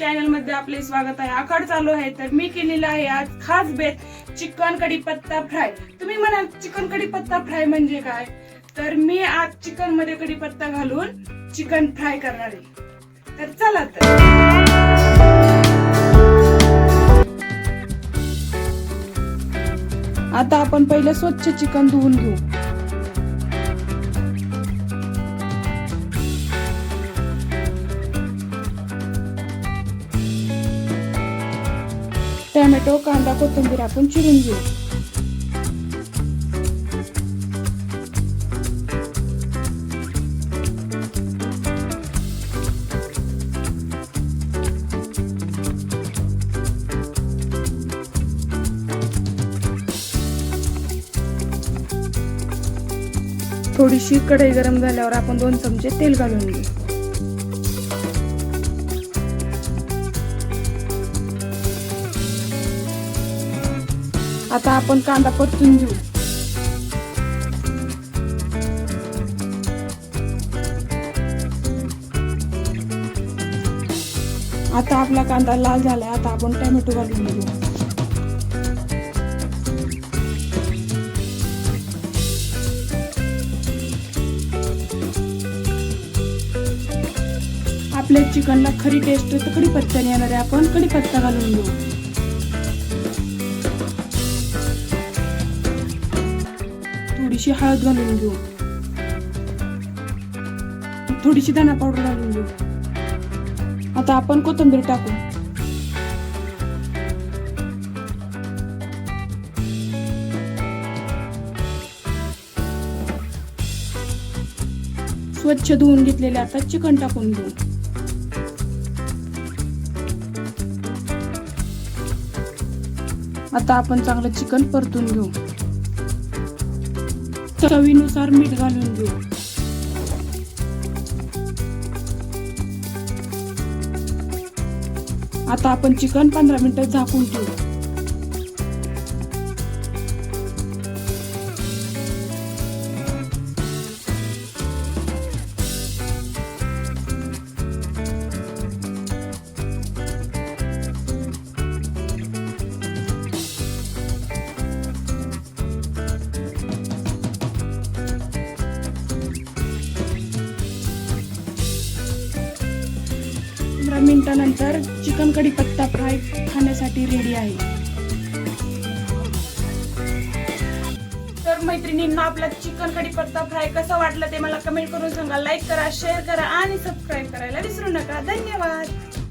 चॅनलमध्ये आपले स्वागत आहे. आखाड चालू आहे तर मी केलेला आहे आज खास बेत चिकन कढीपत्ता फ्राय. तुम्ही म्हणाल चिकन कढीपत्ता फ्राय म्हणजे काय? तर मी आज चिकनमध्ये कढीपत्ता घालून चिकन फ्राय करणार आहे. तर चला तर. आता आपण पहिले स्वच्छ चिकन धुवून घेऊ. टॅमॅटो कांदा कोथिंबीर आपण चिरून घेऊ. थोडीशी कढई गरम झाल्यावर आपण दोन चमचे तेल घालून घेऊ. आता आपण कांदा परतून घेऊ. आता आपला कांदा लाल झालाय आता आपण टोमॅटो घालून घेऊ. आपल्या चिकनला खरी टेस्ट तर कढीपत्त्याने येणार आहे. आपण कढीपत्ता घालून घेऊ. थोडीशी हळद घालून घेऊ. थोडीशी धना पावडर घालून घेऊ. आता आपण कोथिंबीर टाकू. स्वच्छ धुवून घेतलेले आता चिकन टाकून घेऊ. आता आपण चांगलं चिकन परतून घेऊ. चवीनुसार मीठ घालून घेऊ. आता आपण चिकन पंधरा मिनिटं झाकून ठेवू. दहा मिनिटानंतर चिकन कढी पत्ता फ्राय खाण्यासाठी रेडी आहे. तर मैत्रिणींना आपला चिकन कढी पत्ता फ्राय कसा वाटला ते मला कमेंट करून सांगा. लाईक करा शेअर करा आणि सबस्क्राईब करायला विसरू नका. धन्यवाद.